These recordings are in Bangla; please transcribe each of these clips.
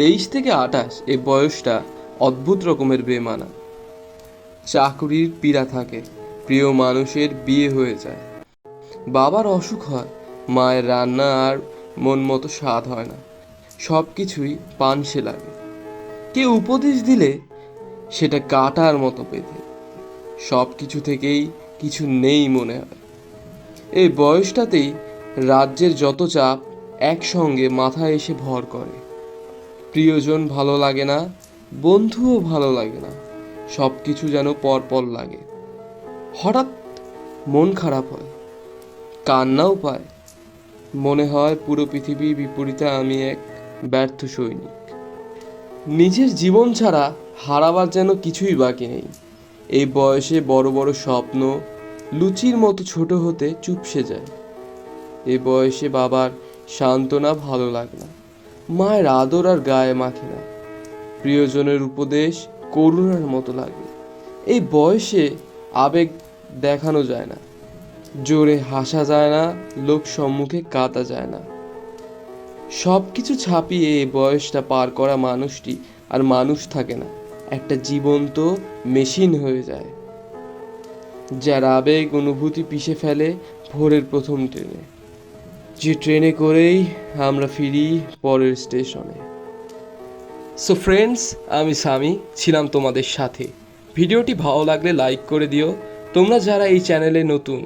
তেইশ থেকে আঠাশ এই বয়সটা অদ্ভুত রকমের বেমানা। চাকরির পীড়া থাকে, প্রিয় মানুষের বিয়ে হয়ে যায়। বাবার অসুখ হয়, মায়ের রান্না আর মন মতো স্বাদ হয় না। সব কিছুই পানসে লাগে। কেউ উপদেশ দিলে সেটা কাটার মতো পেতে সব কিছু থেকেই কিছু নেই মনে হয়। এই বয়সটাতেই রাজ্যের যত চাপ একসঙ্গে মাথায় এসে ভর করে। প্রিয়জন ভালো লাগে না, বন্ধুও ভালো লাগে না সব কিছু যেন পরপর লাগে। হঠাৎ মন খারাপ হয়, কান্নাও পায়। মনে হয় পুরো পৃথিবীর বিপরীতে আমি এক ব্যর্থ সৈনিক। নিজের জীবন ছাড়া হারাবার যেন কিছুই বাকি নেই। এই বয়সে বড় বড় স্বপ্ন, লুচির মতো ছোট হতে চুপসে যায়। এই বয়সে বাবার সান্ত্বনা ভালো লাগে না। মায়ের আদর আর গায়ে মাখে না। প্রিয়জনের উপদেশ করুণার মতো লাগে। এই বয়সে আবেগ দেখানো যায় না। জোরে হাসা যায় না, লোক সম্মুখে কাতা যায় না। সব কিছু ছাপিয়ে এই বয়সটা পার করা মানুষটি আর মানুষ থাকে না। একটা জীবন্ত মেশিন হয়ে যায়। যার আবেগ অনুভূতি পিষে ফেলে ভোরের প্রথম ট্রেনে। যে ট্রেনে করেই আমরা ফিরি পরের স্টেশনে সো ফ্রেন্ডস আমি সামি, ছিলাম তোমাদের সাথে। ভিডিওটি ভালো লাগলে লাইক করে দিও। তোমরা যারা এই চ্যানেলে নতুন,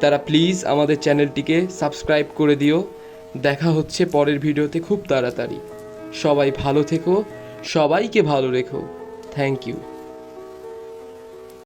তারা প্লিজ আমাদের চ্যানেলটিকে সাবস্ক্রাইব করে দিও। দেখা হচ্ছে পরের ভিডিওতে খুব তাড়াতাড়ি। সবাই ভালো থেকো, সবাইকে ভালো রেখো। Thank you